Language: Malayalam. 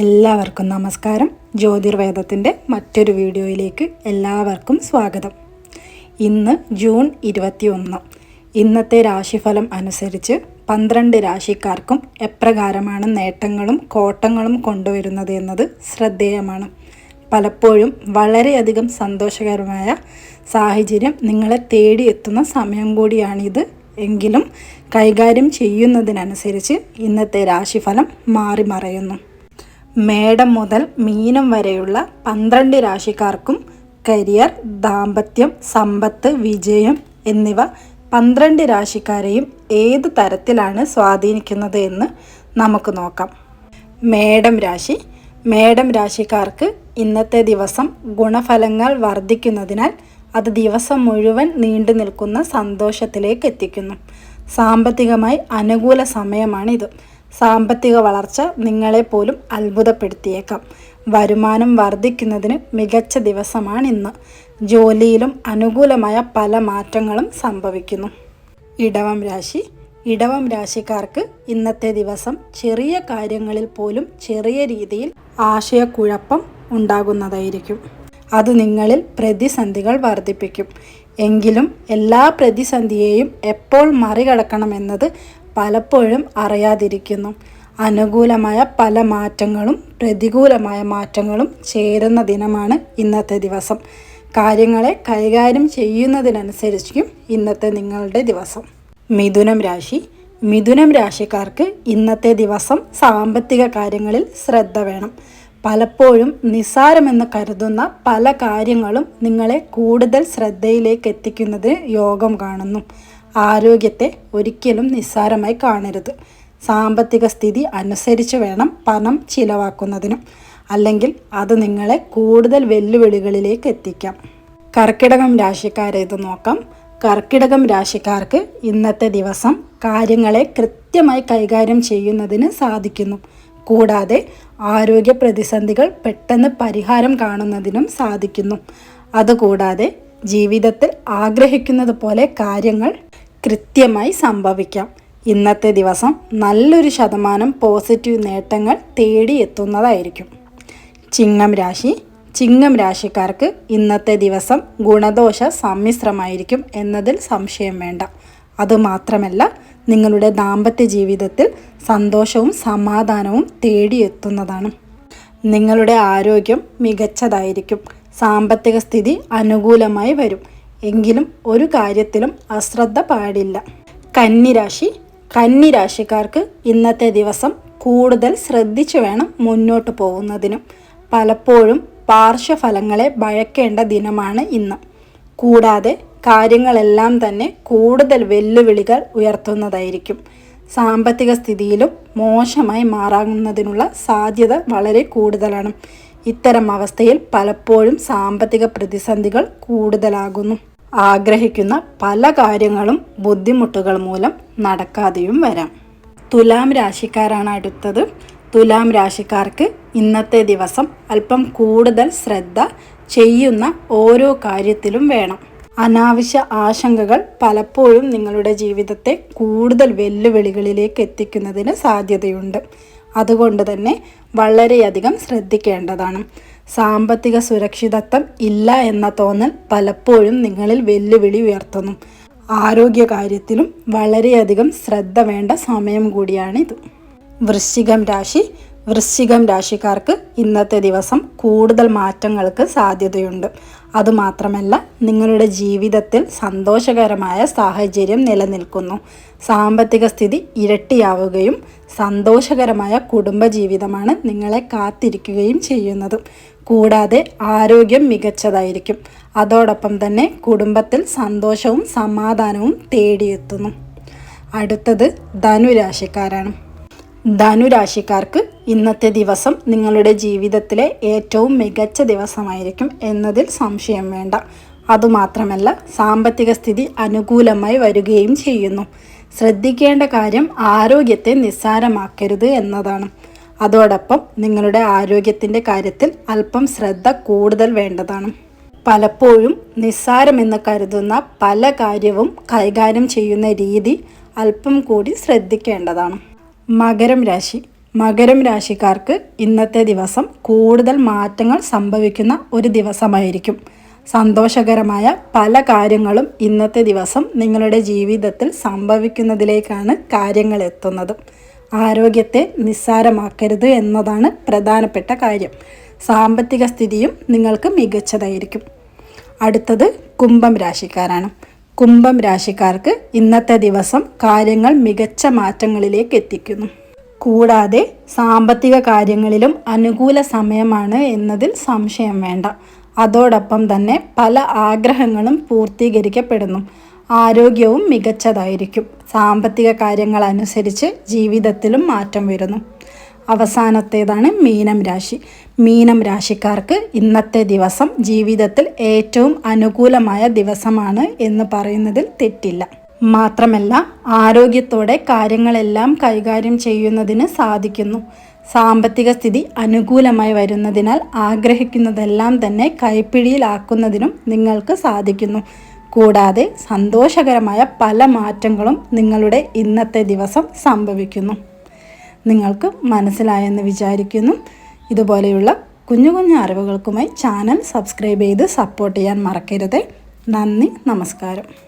എല്ലാവർക്കും നമസ്കാരം. ജ്യോതിർവേദത്തിന്റെ മറ്റൊരു വീഡിയോയിലേക്ക് എല്ലാവർക്കും സ്വാഗതം. ഇന്ന് ജൂൺ ഇരുപത്തിയൊന്ന്. ഇന്നത്തെ രാശിഫലം അനുസരിച്ച് പന്ത്രണ്ട് രാശിക്കാർക്കും എപ്രകാരമാണ് നേട്ടങ്ങളും കോട്ടങ്ങളും കൊണ്ടുവരുന്നത് എന്നത് ശ്രദ്ധേയമാണ്. പലപ്പോഴും വളരെയധികം സന്തോഷകരമായ സാഹചര്യം നിങ്ങളെ തേടിയെത്തുന്ന സമയം കൂടിയാണിത്. എങ്കിലും കൈകാര്യം ചെയ്യുന്നതിനനുസരിച്ച് ഇന്നത്തെ രാശിഫലം മാറി മറയുന്നു മേടം മുതൽ മീനം വരെയുള്ള പന്ത്രണ്ട് രാശിക്കാർക്കും കരിയർ ദാമ്പത്യം സമ്പത്ത് വിജയം എന്നിവ പന്ത്രണ്ട് രാശിക്കാരെയും ഏത് തരത്തിലാണ് സ്വാധീനിക്കുന്നത് എന്ന് നമുക്ക് നോക്കാം. മേടം രാശി. മേടം രാശിക്കാർക്ക് ഇന്നത്തെ ദിവസം ഗുണഫലങ്ങൾ വർദ്ധിക്കുന്നതിനാൽ അത് ദിവസം മുഴുവൻ നീണ്ടു നിൽക്കുന്ന സന്തോഷത്തിലേക്ക് എത്തിക്കുന്നു. സാമ്പത്തികമായി അനുകൂല സമയമാണിത്. സാമ്പത്തിക വളർച്ച നിങ്ങളെ പോലും അത്ഭുതപ്പെടുത്തിയേക്കാം. വരുമാനം വർദ്ധിക്കുന്നതിന് മികച്ച ദിവസമാണിന്ന്. ജോലിയിലും അനുകൂലമായ പല മാറ്റങ്ങളും സംഭവിക്കുന്നു. ഇടവം രാശി. ഇടവം രാശിക്കാർക്ക് ഇന്നത്തെ ദിവസം ചെറിയ കാര്യങ്ങളിൽ പോലും ചെറിയ രീതിയിൽ ആശയക്കുഴപ്പം ഉണ്ടാകുന്നതായിരിക്കും. അത് നിങ്ങളിൽ പ്രതിസന്ധികൾ വർദ്ധിപ്പിക്കും. എങ്കിലും എല്ലാ പ്രതിസന്ധിയെയും എപ്പോൾ മറികടക്കണമെന്നത് പലപ്പോഴും അറിയാതിരിക്കുന്നു. അനുകൂലമായ പല മാറ്റങ്ങളും പ്രതികൂലമായ മാറ്റങ്ങളും ചേരുന്ന ദിനമാണ് ഇന്നത്തെ ദിവസം. കാര്യങ്ങളെ കൈകാര്യം ചെയ്യുന്നതിനനുസരിച്ചും ഇന്നത്തെ നിങ്ങളുടെ ദിവസം. മിഥുനം രാശി. മിഥുനം രാശിക്കാർക്ക് ഇന്നത്തെ ദിവസം സാമ്പത്തിക കാര്യങ്ങളിൽ ശ്രദ്ധ വേണം. പലപ്പോഴും നിസ്സാരമെന്ന് കരുതുന്ന പല കാര്യങ്ങളും നിങ്ങളെ കൂടുതൽ ശ്രദ്ധയിലേക്ക് എത്തിക്കുന്നത് യോഗം കാണുന്നു. ആരോഗ്യത്തെ ഒരിക്കലും നിസ്സാരമായി കാണരുത്. സാമ്പത്തിക സ്ഥിതി അനുസരിച്ച് വേണം പണം ചിലവാക്കുന്നതിനും. അല്ലെങ്കിൽ അത് നിങ്ങളെ കൂടുതൽ വെല്ലുവിളികളിലേക്ക് എത്തിക്കാം. കർക്കിടകം രാശിക്കാരെ ഇത് നോക്കാം. കർക്കിടകം രാശിക്കാർക്ക് ഇന്നത്തെ ദിവസം കാര്യങ്ങളെ കൃത്യമായി കൈകാര്യം ചെയ്യുന്നതിന് സാധിക്കുന്നു. കൂടാതെ ആരോഗ്യ പ്രതിസന്ധികൾ പെട്ടെന്ന് പരിഹാരം കാണുന്നതിനും സാധിക്കുന്നു. അതുകൂടാതെ ജീവിതത്തിൽ ആഗ്രഹിക്കുന്നത് പോലെ കാര്യങ്ങൾ കൃത്യമായി സംഭവിക്കാം. ഇന്നത്തെ ദിവസം നല്ലൊരു ശതമാനം പോസിറ്റീവ് നേട്ടങ്ങൾ തേടിയെത്തുന്നതായിരിക്കും ചിങ്ങം രാശി ചിങ്ങം രാശിക്കാർക്ക് ഇന്നത്തെ ദിവസം ഗുണദോഷ സമ്മിശ്രമായിരിക്കും എന്നതിൽ സംശയം വേണ്ട. അതുമാത്രമല്ല നിങ്ങളുടെ ദാമ്പത്യ ജീവിതത്തിൽ സന്തോഷവും സമാധാനവും തേടിയെത്തുന്നതാണ് നിങ്ങളുടെ ആരോഗ്യം മികച്ചതായിരിക്കും. സാമ്പത്തിക സ്ഥിതി അനുകൂലമായി വരും. എങ്കിലും ഒരു കാര്യത്തിലും അശ്രദ്ധ പാടില്ല. കന്നിരാശി കന്നിരാശിക്കാർക്ക് ഇന്നത്തെ ദിവസം കൂടുതൽ ശ്രദ്ധിച്ചു വേണം മുന്നോട്ട് പോകുന്നതിനും. പലപ്പോഴും പാർശ്വഫലങ്ങളെ ഭയക്കേണ്ട ദിനമാണ് ഇന്ന്. കൂടാതെ കാര്യങ്ങളെല്ലാം തന്നെ കൂടുതൽ വെല്ലുവിളികൾ ഉയർത്തുന്നതായിരിക്കും. സാമ്പത്തിക സ്ഥിതിയിലും മോശമായി മാറാവുന്നതിനുള്ള സാധ്യത വളരെ കൂടുതലാണ്. ഇത്തരം അവസ്ഥയിൽ പലപ്പോഴും സാമ്പത്തിക പ്രതിസന്ധികൾ കൂടുതലാകുന്നു. ആഗ്രഹിക്കുന്ന പല കാര്യങ്ങളും ബുദ്ധിമുട്ടുകൾ മൂലം നടക്കാതെയും വരാം. തുലാം രാശിക്കാരാണ് അടുത്തത്. തുലാം രാശിക്കാർക്ക് ഇന്നത്തെ ദിവസം അല്പം കൂടുതൽ ശ്രദ്ധ ചെയ്യുന്ന ഓരോ കാര്യത്തിലും വേണം. അനാവശ്യ ആശങ്കകൾ പലപ്പോഴും നിങ്ങളുടെ ജീവിതത്തെ കൂടുതൽ വെല്ലുവിളികളിലേക്ക് എത്തിക്കുന്നതിന് സാധ്യതയുണ്ട്. അതുകൊണ്ട് തന്നെ വളരെയധികം ശ്രദ്ധിക്കേണ്ടതാണ്. സാമ്പത്തിക സുരക്ഷിതത്വം ഇല്ല എന്ന തോന്നൽ പലപ്പോഴും നിങ്ങളിൽ വെല്ലുവിളി ഉയർത്തുന്നു. ആരോഗ്യകാര്യത്തിലും വളരെയധികം ശ്രദ്ധ വേണ്ട സമയം കൂടിയാണിത്. വൃശ്ചികം രാശി വൃശ്ചികം രാശിക്കാർക്ക് ഇന്നത്തെ ദിവസം കൂടുതൽ മാറ്റങ്ങൾക്ക് സാധ്യതയുണ്ട്. അതുമാത്രമല്ല നിങ്ങളുടെ ജീവിതത്തിൽ സന്തോഷകരമായ സാഹചര്യം നിലനിൽക്കുന്നു. സാമ്പത്തിക സ്ഥിതി ഇരട്ടിയാവുകയും സന്തോഷകരമായ കുടുംബജീവിതമാണ് നിങ്ങളെ കാത്തിരിക്കുകയും ചെയ്യുന്നത്. കൂടാതെ ആരോഗ്യം മികച്ചതായിരിക്കും. അതോടൊപ്പം തന്നെ കുടുംബത്തിൽ സന്തോഷവും സമാധാനവും തേടിയെത്തുന്നു. അടുത്തത് ധനുരാശിക്കാരാണ്. ധനുരാശിക്കാർക്ക് ഇന്നത്തെ ദിവസം നിങ്ങളുടെ ജീവിതത്തിലെ ഏറ്റവും മികച്ച ദിവസമായിരിക്കും എന്നതിൽ സംശയം വേണ്ട. അതുമാത്രമല്ല സാമ്പത്തിക സ്ഥിതി അനുകൂലമായി വരികയും ചെയ്യുന്നു. ശ്രദ്ധിക്കേണ്ട കാര്യം ആരോഗ്യത്തെ നിസ്സാരമാക്കരുത് എന്നതാണ്. അതോടൊപ്പം നിങ്ങളുടെ ആരോഗ്യത്തിന്റെ കാര്യത്തിൽ അല്പം ശ്രദ്ധ കൂടുതൽ വേണ്ടതാണ്. പലപ്പോഴും നിസ്സാരമെന്ന് കരുതുന്ന പല കാര്യവും കൈകാര്യം ചെയ്യുന്ന രീതി അല്പം കൂടി ശ്രദ്ധിക്കേണ്ടതാണ്. മകരം രാശി. മകരം രാശിക്കാർക്ക് ഇന്നത്തെ ദിവസം കൂടുതൽ മാറ്റങ്ങൾ സംഭവിക്കുന്ന ഒരു ദിവസമായിരിക്കും. സന്തോഷകരമായ പല കാര്യങ്ങളും ഇന്നത്തെ ദിവസം നിങ്ങളുടെ ജീവിതത്തിൽ സംഭവിക്കുന്നതിലേക്കാണ് കാര്യങ്ങൾ എത്തുന്നത്. ആരോഗ്യത്തെ നിസ്സാരമാക്കരുത് എന്നതാണ് പ്രധാനപ്പെട്ട കാര്യം. സാമ്പത്തിക സ്ഥിതിയും നിങ്ങൾക്ക് മികച്ചതായിരിക്കും. അടുത്തത് കുംഭം രാശിക്കാരാണ്. കുംഭം രാശിക്കാർക്ക് ഇന്നത്തെ ദിവസം കാര്യങ്ങൾ മികച്ച മാറ്റങ്ങളിലേക്ക് എത്തിക്കുന്നു. കൂടാതെ സാമ്പത്തിക കാര്യങ്ങളിലും അനുകൂല സമയമാണ് എന്നതിൽ സംശയം വേണ്ട. അതോടൊപ്പം തന്നെ പല ആഗ്രഹങ്ങളും പൂർത്തീകരിക്കപ്പെടുന്നു. ആരോഗ്യവും മികച്ചതായിരിക്കും. സാമ്പത്തിക കാര്യങ്ങൾ അനുസരിച്ച് ജീവിതത്തിലും മാറ്റം വരുന്നു. അവസാനത്തേതാണ് മീനം രാശി. മീനം രാശിക്കാർക്ക് ഇന്നത്തെ ദിവസം ജീവിതത്തിൽ ഏറ്റവും അനുകൂലമായ ദിവസമാണ് എന്ന് പറയുന്നതിൽ തെറ്റില്ല. മാത്രമല്ല ആരോഗ്യത്തോടെ കാര്യങ്ങളെല്ലാം കൈകാര്യം ചെയ്യുന്നതിന് സാധിക്കുന്നു. സാമ്പത്തിക സ്ഥിതി അനുകൂലമായി വരുന്നതിനാൽ ആഗ്രഹിക്കുന്നതെല്ലാം തന്നെ കൈപ്പിടിയിലാക്കുന്നതിനും നിങ്ങൾക്ക് സാധിക്കുന്നു. കൂടാതെ സന്തോഷകരമായ പല മാറ്റങ്ങളും നിങ്ങളുടെ ഇന്നത്തെ ദിവസം സംഭവിക്കുന്നു. നിങ്ങൾക്ക് മനസ്സിലായെന്ന് വിചാരിക്കുന്നു. ഇതുപോലെയുള്ള കുഞ്ഞു കുഞ്ഞു അറിവുകൾക്കുമായി ചാനൽ സബ്സ്ക്രൈബ് ചെയ്ത് സപ്പോർട്ട് ചെയ്യാൻ മറക്കരുത്. നന്ദി നമസ്കാരം.